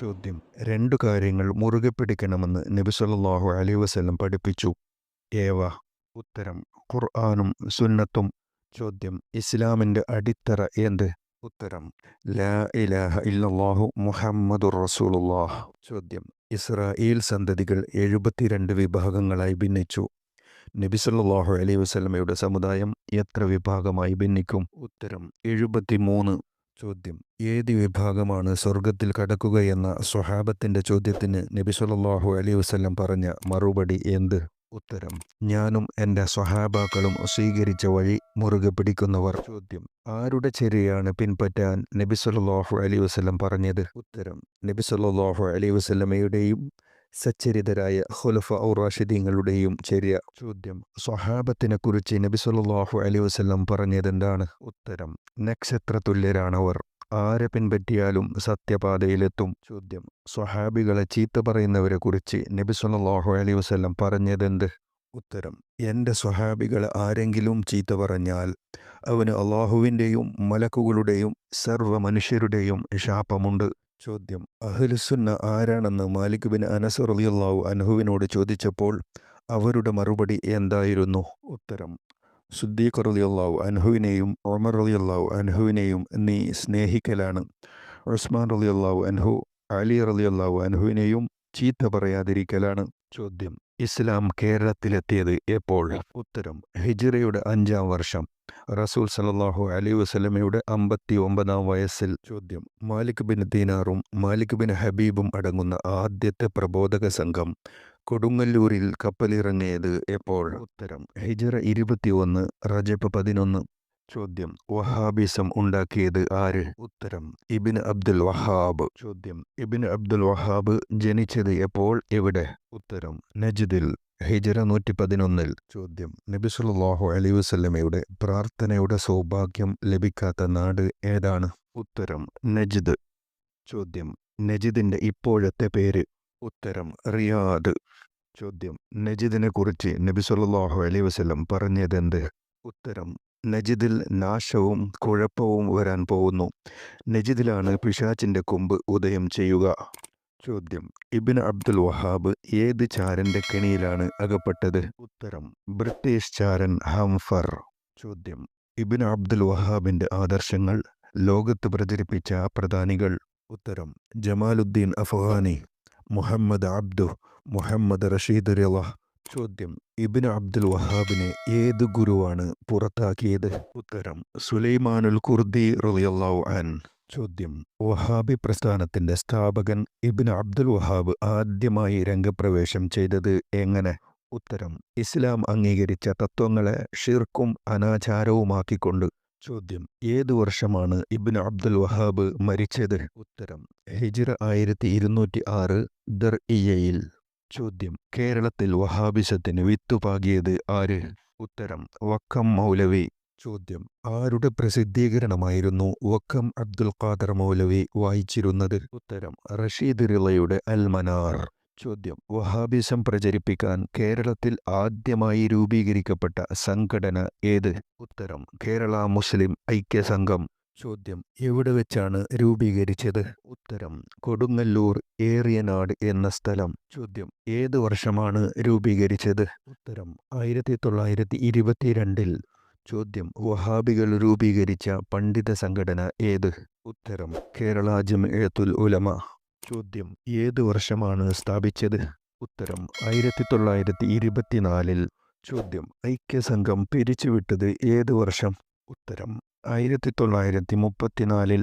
ചോദ്യം. രണ്ടു കാര്യങ്ങൾ മുറുകെ പിടിക്കണമെന്ന് നബി അലൈ വസ്ലം പഠിപ്പിച്ചു. ഏവ? ഉത്തരം ഖുർആാനും സുന്നത്തും. ചോദ്യം ഇസ്ലാമിന്റെ അടിത്തറ എന്ത്? ഉത്തരം ലാ ഇലാഹ ഇല്ലാഹു മുഹമ്മദുർ റസൂലുല്ലാഹ് ചോദ്യം ഇസ്രായേൽ സന്തതികൾ എഴുപത്തിരണ്ട് വിഭാഗങ്ങളായി ഭിന്നിച്ചു. നബി സല്ലല്ലാഹു അലൈഹി വസല്ലമയുടെ സമുദായം എത്ര വിഭാഗമായി ഭിന്നിക്കും? ഉത്തരം എഴുപത്തിമൂന്ന്. ചോദ്യം. ഏത് വിഭാഗമാണ് സ്വർഗത്തിൽ കടക്കുകയെന്ന സ്വഹാബത്തിന്റെ ചോദ്യത്തിന് നബി സല്ലല്ലാഹു അലൈഹി വസല്ലം പറഞ്ഞ മറുപടി എന്ത്? ഉത്തരം ഞാനും എന്റെ സ്വഹാബാക്കളും സ്വീകരിച്ച വഴി മുറുകെ പിടിക്കുന്നവർ. ചോദ്യം ആരുടെ ചെരിയാണ് പിൻപറ്റാൻ നബി സല്ലല്ലാഹു അലൈഹി വസല്ലം പറഞ്ഞത്? ഉത്തരം നബി സല്ലല്ലാഹു അലൈഹി വസല്ലമയുടെയും സച്ചരിതരായ ഖുലഫ ഔറാഷിദീങ്ങളുടെയും ചര്യ ചോദ്യം. സ്വഹാബത്തിനെ കുറിച്ച് നബി സല്ലല്ലാഹു അലൈഹി വസല്ലം പറഞ്ഞതെന്താണ്? ഉത്തരം നക്ഷത്ര തുല്യരാണവർ. ആരെ പിൻപറ്റിയാലും സത്യപാതയിലെത്തും. ചോദ്യം സ്വഹാബികളെ ചീത്ത പറയുന്നവരെ കുറിച്ച് നബി സല്ലല്ലാഹു അലൈഹി വസല്ലം പറഞ്ഞതെന്ത്? ഉത്തരം എന്റെ സ്വഹാബികൾ ആരെങ്കിലും ചീത്ത പറഞ്ഞാൽ അവന് അള്ളാഹുവിന്റെയും മലക്കുകളുടെയും സർവ മനുഷ്യരുടെയും ശാപമുണ്ട്. ചോദ്യം. അഹ്ലുസുന്ന ആരാണെന്ന് മാലിക് ബിൻ അനസ് റളിയല്ലാഹു അൻഹുവിനോട് ചോദിച്ചപ്പോൾ അവരുടെ മറുപടി എന്തായിരുന്നു? ഉത്തരം സുദ്ദീഖ് റളിയല്ലാഹു അൻഹുവിനെയും ഒമർ റളിയല്ലാഹു അൻഹുവിനെയും നീ സ്നേഹിക്കലാണ്. ഉസ്മാൻ റളിയല്ലാഹു അൻഹു അലി റളിയല്ലാഹു അൻഹുവിനെയും ചീത്ത പറയാതിരിക്കലാണ്. ചോദ്യം ഇസ്ലാം കേരളത്തിലെത്തിയത് എപ്പോൾ? ഉത്തരം ഹിജ്റയുടെ അഞ്ചാം വർഷം. റസൂൽ സല്ലല്ലാഹു അലി വസ്ലമയുടെ അമ്പത്തി ഒമ്പതാം വയസ്സിൽ ചോദ്യം. മാലിക് ബിൻ ദീനാറും മാലിക് ബിൻ ഹബീബും അടങ്ങുന്ന ആദ്യത്തെ പ്രബോധക സംഘം കൊടുങ്ങല്ലൂരിൽ കപ്പലിറങ്ങിയത് എപ്പോൾ? ഉത്തരം ഹിജറ ഇരുപത്തിയൊന്ന് റജബ് പതിനൊന്ന്. ചോദ്യം വഹാബിസം ഉണ്ടാക്കിയത് ആര്? ഉത്തരം ഇബിൻ അബ്ദുൽ വഹാബ്. ചോദ്യം ഇബിൻ അബ്ദുൽ വഹാബ് ജനിച്ചത് എപ്പോൾ? എവിടെ? ഉത്തരം നജ്ദിൽ. ഹിജറ നൂറ്റി പതിനൊന്നിൽ ചോദ്യം. നബി സല്ലല്ലാഹു അലൈഹി വസല്ലമയുടെ പ്രാർത്ഥനയുടെ സൗഭാഗ്യം ലഭിക്കാത്ത നാട് ഏതാണ്? ഉത്തരം നജിദ്. ചോദ്യം നജിദിന്റെ ഇപ്പോഴത്തെ പേര്. ഉത്തരം റിയാദ്. ചോദ്യം നജിദിനെ കുറിച്ച് നബി സല്ലല്ലാഹു അലൈഹി വസല്ലം പറഞ്ഞതെന്ത്? ഉത്തരം നജിദിൽ നാശവും കുഴപ്പവും വരാൻ പോകുന്നു. നജിദിലാണ് പിശാച്ചിന്റെ കൊമ്പ് ഉദയം ചെയ്യുക. ചോദ്യം. ഇബിൻ അബ്ദുൽ വഹാബ് ഏത് ചാരന്റെ കെണിയിലാണ് അകപ്പെട്ടത്? ഉത്തരം ബ്രിട്ടീഷ് ചാരൻ ഹംഫർ. ചോദ്യം ഇബിൻ അബ്ദുൽ വഹാബിന്റെ ആദർശങ്ങൾ ലോകത്ത് പ്രചരിപ്പിച്ച പ്രധാനികൾ. ഉത്തരം ജമാലുദ്ദീൻ അഫ്ഗാനി മുഹമ്മദ് അബ്ദു മുഹമ്മദ് റഷീദ് റിള ചോദ്യം ഇബിൻ അബ്ദുൽ വഹാബിനെ ഏത് ഗുരുവാണ് പുറത്താക്കിയത്? ഉത്തരം സുലൈമാനുൽ കുർദി റളിയല്ലാഹു അൻ ചോദ്യം. വഹാബി പ്രസ്ഥാനത്തിന്റെ സ്ഥാപകൻ ഇബിൻ അബ്ദുൽ വഹാബ് ആദ്യമായി രംഗപ്രവേശം ചെയ്തത് എങ്ങനെ? ഉത്തരം ഇസ്ലാം അംഗീകരിച്ച തത്വങ്ങളെ ഷിർക്കും അനാചാരവുമാക്കിക്കൊണ്ട്. ചോദ്യം ഏതു വർഷമാണ് ഇബിൻ അബ്ദുൽ വഹാബ് മരിച്ചത്? ഉത്തരം ഹിജിറ ആയിരത്തി ഇരുന്നൂറ്റി ആറ് ദർ ഇയയിൽ ചോദ്യം കേരളത്തിൽ വഹാബിസത്തിന് വിത്തുപാകിയത് ആര്? ഉത്തരം വക്കം മൗലവി. ചോദ്യം. ആരുടെ പ്രസിദ്ധീകരണമായിരുന്നു വക്കം അബ്ദുൽ ഖാദർ മൗലവി വായിച്ചിരുന്നത്? ഉത്തരം റഷീദ് റിളയുടെ അൽമനാർ. ചോദ്യം വഹാബിസം പ്രചരിപ്പിക്കാൻ കേരളത്തിൽ ആദ്യമായി രൂപീകരിക്കപ്പെട്ട സംഘടന ഏത്? ഉത്തരം കേരള മുസ്ലിം ഐക്യ സംഘം ചോദ്യം എവിടെ വെച്ചാണ് രൂപീകരിച്ചത്? ഉത്തരം കൊടുങ്ങല്ലൂർ ഏറിയനാട് എന്ന സ്ഥലം. ചോദ്യം ഏത് വർഷമാണ് രൂപീകരിച്ചത്? ഉത്തരം ആയിരത്തി തൊള്ളായിരത്തി ഇരുപത്തിരണ്ടിൽ ചോദ്യം. വഹാബികൾ രൂപീകരിച്ച പണ്ഡിത സംഘടന ഏത്? ഉത്തരം കേരള ജംഇയത്തുൽ ഉലമ. ചോദ്യം ഏത് വർഷമാണ് സ്ഥാപിച്ചത്? ഉത്തരം ആയിരത്തി തൊള്ളായിരത്തി ഇരുപത്തിനാലിൽ ചോദ്യം ഐക്യസംഘം പിരിച്ചുവിട്ടത് ഏത് വർഷം? ഉത്തരം ആയിരത്തി തൊള്ളായിരത്തി മുപ്പത്തിനാലിൽ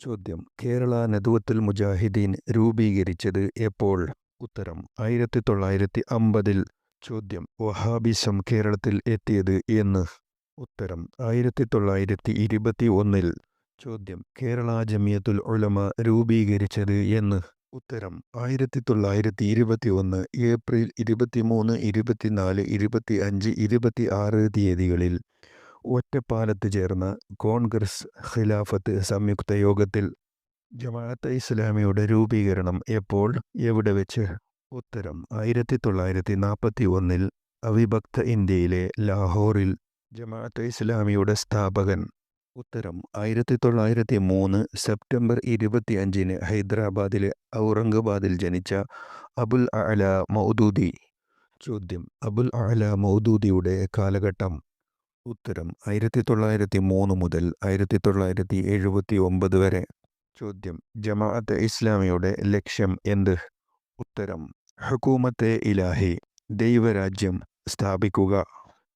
ചോദ്യം കേരള നദുവത്തുൽ മുജാഹിദീൻ രൂപീകരിച്ചത് എപ്പോൾ? ഉത്തരം ആയിരത്തി തൊള്ളായിരത്തി അമ്പതിൽ ചോദ്യം വഹാബിസം കേരളത്തിൽ എത്തിയത് എന്ന്. ഉത്തരം. ആയിരത്തി തൊള്ളായിരത്തി ഇരുപത്തി ഒന്നിൽ ചോദ്യം. കേരള ജമിയത്തുൽ ഉലമ രൂപീകരിച്ചത് എന്ന് ഉത്തരം. ആയിരത്തി തൊള്ളായിരത്തി ഇരുപത്തി ഒന്ന് ഏപ്രിൽ ഇരുപത്തിമൂന്ന് ഇരുപത്തിനാല് ഇരുപത്തി അഞ്ച് ഇരുപത്തി ആറ് തീയതികളിൽ ഒറ്റപ്പാലത്ത് ചേർന്ന കോൺഗ്രസ് ഖിലാഫത്ത് സംയുക്ത യോഗത്തിൽ ജമാഅത്ത് ഇസ്ലാമിയുടെ രൂപീകരണം എപ്പോൾ എവിടെ വെച്ച്? ഉത്തരം. ആയിരത്തി തൊള്ളായിരത്തി നാൽപ്പത്തി ഒന്നിൽ അവിഭക്ത ഇന്ത്യയിലെ ലാഹോറിൽ ജമാഅത്തെ ഇസ്ലാമിയുടെ സ്ഥാപകൻ. ഉത്തരം ആയിരത്തി തൊള്ളായിരത്തി മൂന്ന് സെപ്റ്റംബർ ഇരുപത്തി അഞ്ചിന് ഹൈദരാബാദിലെ ഔറംഗബാദിൽ ജനിച്ച അബുൽ അല മൗദൂദി. ചോദ്യം അബുൽ അല മൗദൂദിയുടെ കാലഘട്ടം. ഉത്തരം ആയിരത്തി തൊള്ളായിരത്തി മൂന്ന് മുതൽ ആയിരത്തി തൊള്ളായിരത്തി എഴുപത്തി ഒമ്പത് വരെ. ചോദ്യം ജമാഅത്ത് ഇസ്ലാമിയുടെ ലക്ഷ്യം എന്ത്? ഉത്തരം ഹക്കൂമത്തെ ഇലാഹി ദൈവരാജ്യം സ്ഥാപിക്കുക.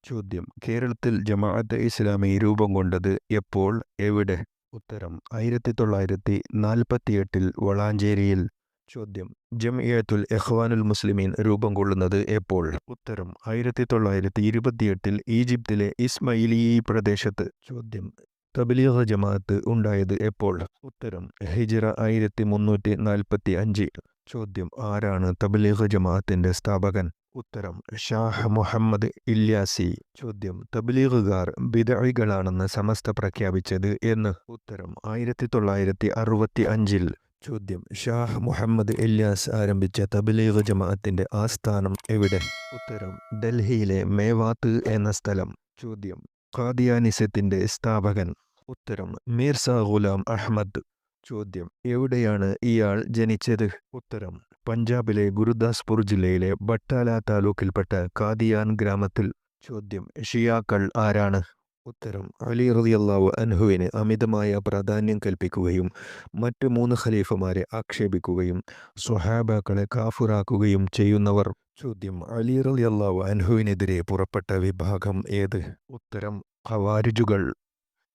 ചോദ്യം. കേരളത്തിൽ ജമാഅത്തെ ഇസ്ലാമി രൂപം കൊണ്ടത് എപ്പോൾ എവിടെ? ഉത്തരം ആയിരത്തി തൊള്ളായിരത്തി നാൽപ്പത്തിയെട്ടിൽ വളാഞ്ചേരിയിൽ. ചോദ്യം ജംഇയത്തുൽ എഹ്വാനുൽ മുസ്ലിമീൻ രൂപം കൊള്ളുന്നത് എപ്പോൾ? ഉത്തരം ആയിരത്തി തൊള്ളായിരത്തി ഇരുപത്തിയെട്ടിൽ ഈജിപ്തിലെ ഇസ്മയിലി പ്രദേശത്ത്. ചോദ്യം തബ്ലീഗ് ജമാഅത്ത് ഉണ്ടായത് എപ്പോൾ? ഉത്തരം ഹിജ്റ ആയിരത്തി മുന്നൂറ്റി നാൽപ്പത്തി അഞ്ച് ചോദ്യം. ആരാണ് തബ്ലീഗ് ജമാഅത്തിന്റെ സ്ഥാപകൻ? ഉത്തരം ഷാഹ് മുഹമ്മദ് ഇല്യാസി. ചോദ്യം തബ്ലീഗുകാർ ബിദഴികളാണെന്ന് സമസ്ത പ്രഖ്യാപിച്ചത് എന്ന്. ഉത്തരം ആയിരത്തി തൊള്ളായിരത്തി അറുപത്തി അഞ്ചിൽ ചോദ്യം ഷാഹ് മുഹമ്മദ് ഇല്യാസ് ആരംഭിച്ച തബ്ലീഗ് ജമാഅത്തിന്റെ ആസ്ഥാനം എവിടെ? ഉത്തരം ഡൽഹിയിലെ മേവാത്ത് എന്ന സ്ഥലം. ചോദ്യം ഖാദിയാനിസത്തിന്റെ സ്ഥാപകൻ. ഉത്തരം മീർസ ഗുലാം അഹമ്മദ് ചോദ്യം. എവിടെയാണ് ഇയാൾ ജനിച്ചത്? ഉത്തരം. പഞ്ചാബിലെ ഗുരുദാസ്പൂർ ജില്ലയിലെ ബട്ടാല താലൂക്കിൽപ്പെട്ട കാദിയാൻ ഗ്രാമത്തിൽ. ചോദ്യം. ഷിയാക്കൾ ആരാണ്? ഉത്തരം. അലി റളിയല്ലാഹു അൻഹുവിന് അമിതമായ പ്രാധാന്യം കൽപ്പിക്കുകയും മറ്റ് മൂന്ന് ഖലീഫമാരെ ആക്ഷേപിക്കുകയും സ്വഹാബാക്കളെ കാഫുറാക്കുകയും ചെയ്യുന്നവർ. ചോദ്യം. അലി റളിയല്ലാഹു അൻഹുവിനെതിരെ പുറപ്പെട്ട വിഭാഗം ഏത്? ഉത്തരം. ഖവാരിജുകൾ.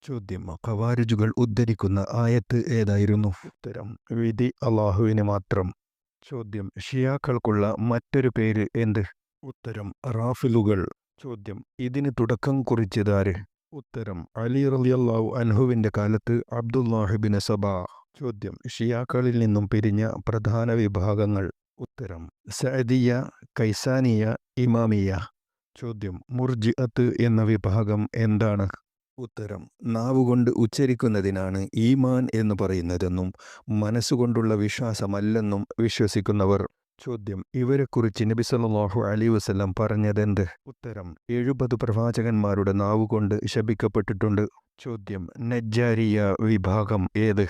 ചോദ്യം. ഖവാരിജുകൾ ഉദ്ധരിക്കുന്ന ആയത്ത് ഏതായിരുന്നു? ഉത്തരം വിധി അള്ളാഹുവിന് മാത്രം. ചോദ്യം ഷിയാക്കൾക്കുള്ള മറ്റൊരു പേര് എന്ത്? ഉത്തരം റാഫിലുകൾ. ചോദ്യം ഇതിന് തുടക്കം കുറിച്ചതാര് ഉത്തരം അലി റലിയല്ലാഹു അൻഹുവിന്റെ കാലത്ത് അബ്ദുല്ലാഹിബിൻ സബ. ചോദ്യം ഷിയാക്കളിൽ നിന്നും പിരിഞ്ഞ പ്രധാന വിഭാഗങ്ങൾ. ഉത്തരം സഅദിയ കൈസാനിയ ഇമാമിയ. ചോദ്യം മുർജിഅത്ത് എന്ന വിഭാഗം എന്താണ്? ഉത്തരം. നാവുകൊണ്ട് ഉച്ചരിക്കുന്നതിനാണ് ഈമാൻ എന്ന് പറയുന്നതെന്നും മനസ്സുകൊണ്ടുള്ള വിശ്വാസമല്ലെന്നും വിശ്വസിക്കുന്നവർ. ചോദ്യം. ഇവരെക്കുറിച്ച് നബി സല്ലല്ലാഹു അലൈഹി വസല്ലം പറഞ്ഞതെന്ത്? ഉത്തരം. എഴുപത് പ്രവാചകന്മാരുടെ നാവുകൊണ്ട് ശപിക്കപ്പെട്ടിട്ടുണ്ട്. ചോദ്യം. നജ്ജാരിയ വിഭാഗം ഏത്?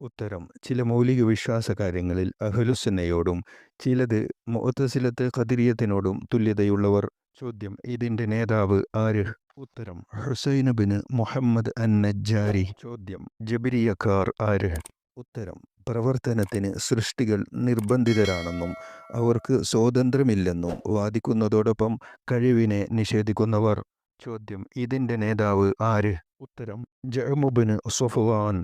ഉത്തരം. ചില മൗലിക വിശ്വാസ കാര്യങ്ങളിൽ അഹ്ലുസുന്നയോടും ചിലത് മുഅത്തസിലത്ത് ഖദിരിയത്തിനോടും തുല്യതയുള്ളവർ ചോദ്യം ഇതിന്റെ നേതാവ് ആര്? ഉത്തരം ഹുസൈൻ ബിൻ മുഹമ്മദ് അൻ നജ്ജാരി ചോദ്യം ജബിരിയക്കാർ ആര്? ഉത്തരം പ്രവർത്തനത്തിന് സൃഷ്ടികൾ നിർബന്ധിതരാണെന്നും അവർക്ക് സ്വാതന്ത്ര്യമില്ലെന്നും വാദിക്കുന്നതോടൊപ്പം കഴിവിനെ നിഷേധിക്കുന്നവർ. ചോദ്യം ഇതിന്റെ നേതാവ് ആര്? ഉത്തരം ജഹമുബിന് സൊഫവാൻ.